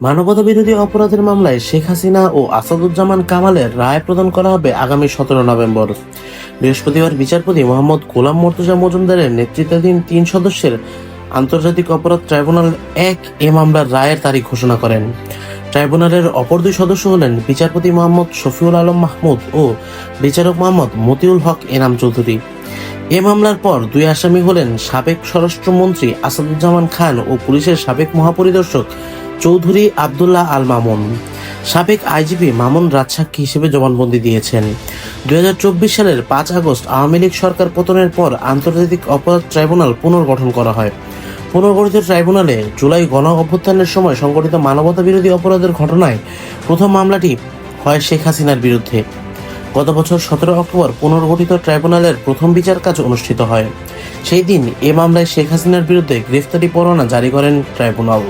মানবতা বিরোধী অপরাধের মামলায় শেখ হাসিনা ও আসাদুজ্জামান কামালের রায় প্রদান করা হবে আগামী সতেরো নভেম্বর। বৃহস্পতিবার বিচারপতি মোহাম্মদ গোলাম মর্তুজা মজুমদারের নেতৃত্বাধীন তিন সদস্যের আন্তর্জাতিক অপরাধ ট্রাইব্যুনাল এক এ মামলার রায়ের তারিখ ঘোষণা করেন। ট্রাইব্যুনালের অপর দুই সদস্য হলেন বিচারপতি মোহাম্মদ শফিউল আলম মাহমুদ ও বিচারক মোহাম্মদ মতিউল হক এনাম চৌধুরী। এ মামলার পর দুই আসামি হলেন সাবেক স্বরাষ্ট্রমন্ত্রী আসাদুজ্জামান খান ও পুলিশের সাবেক মহাপরিদর্শক চৌধুরী আবদুল্লাহ আল মামুন। সাবেক আইজিপি মামুন রাজসাক্ষী হিসেবে জবানবন্দি দিয়েছেন। দুই হাজার চব্বিশ সালের পাঁচ আগস্ট আওয়ামী লীগ সরকার পতনের পর আন্তর্জাতিক অপরাধ ট্রাইব্যুনাল পুনর্গঠন করা হয়। পুনর্গঠিত ট্রাইব্যুনালে জুলাই গণ অভ্যুত্থানের সময় সংঘটিত মানবতা বিরোধী অপরাধের ঘটনায় প্রথম মামলাটি হয় শেখ হাসিনার বিরুদ্ধে। গত বছর সতেরো অক্টোবর পুনর্গঠিত ট্রাইব্যুনালের প্রথম বিচার কাজ অনুষ্ঠিত হয়। সেই দিন এ মামলায় শেখ হাসিনার বিরুদ্ধে গ্রেফতারি পরোয়ানা জারি করেন ট্রাইব্যুনাল।